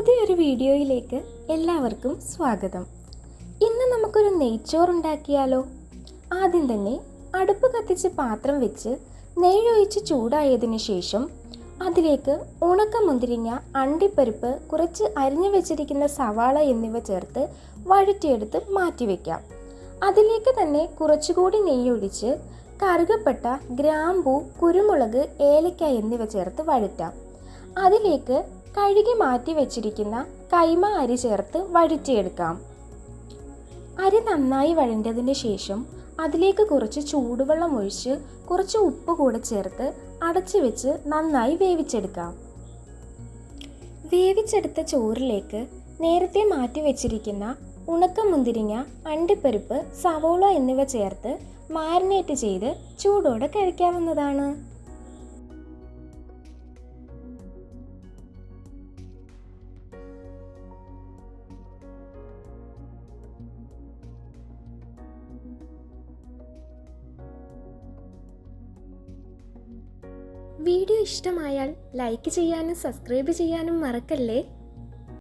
പുതിയൊരു വീഡിയോയിലേക്ക് എല്ലാവർക്കും സ്വാഗതം. ഇന്ന് നമുക്കൊരു നെയ്ച്ചോറുണ്ടാക്കിയാലോ? ആദ്യം തന്നെ അടുപ്പ് കത്തിച്ച് പാത്രം വെച്ച് നെയ്യൊഴിച്ച് ചൂടായതിനു ശേഷം അതിലേക്ക് ഉണക്ക മുന്തിരിങ്ങ അണ്ടിപ്പരിപ്പ് കുറച്ച് അരിഞ്ഞു വെച്ചിരിക്കുന്ന സവാള എന്നിവ ചേർത്ത് വഴറ്റിയെടുത്ത് മാറ്റിവെക്കാം അതിലേക്ക് തന്നെ കുറച്ചുകൂടി നെയ്യൊഴിച്ച് കറുകപ്പെട്ട ഗ്രാമ്പൂ കുരുമുളക് ഏലക്ക എന്നിവ ചേർത്ത് വഴറ്റാം. അതിലേക്ക് കഴുകി മാറ്റി വെച്ചിരിക്കുന്ന കൈമ അരി ചേർത്ത് വഴറ്റിയെടുക്കാം. അരി നന്നായി വഴണ്ടതിന് ശേഷം അതിലേക്ക് കുറച്ച് ചൂടുവെള്ളം ഒഴിച്ച് കുറച്ച് ഉപ്പ് കൂടെ ചേർത്ത് അടച്ചു വെച്ച് നന്നായി വേവിച്ചെടുക്കാം. വേവിച്ചെടുത്ത ചോറിലേക്ക് നേരത്തെ മാറ്റി വെച്ചിരിക്കുന്ന ഉണക്ക മുന്തിരിങ്ങ അണ്ടിപ്പരിപ്പ് സവോള എന്നിവ ചേർത്ത് മാരിനേറ്റ് ചെയ്ത് ചൂടോടെ കഴിക്കാവുന്നതാണ്. വീഡിയോ ഇഷ്ടമായാൽ ലൈക്ക് ചെയ്യാനും സബ്സ്ക്രൈബ് ചെയ്യാനും മറക്കല്ലേ?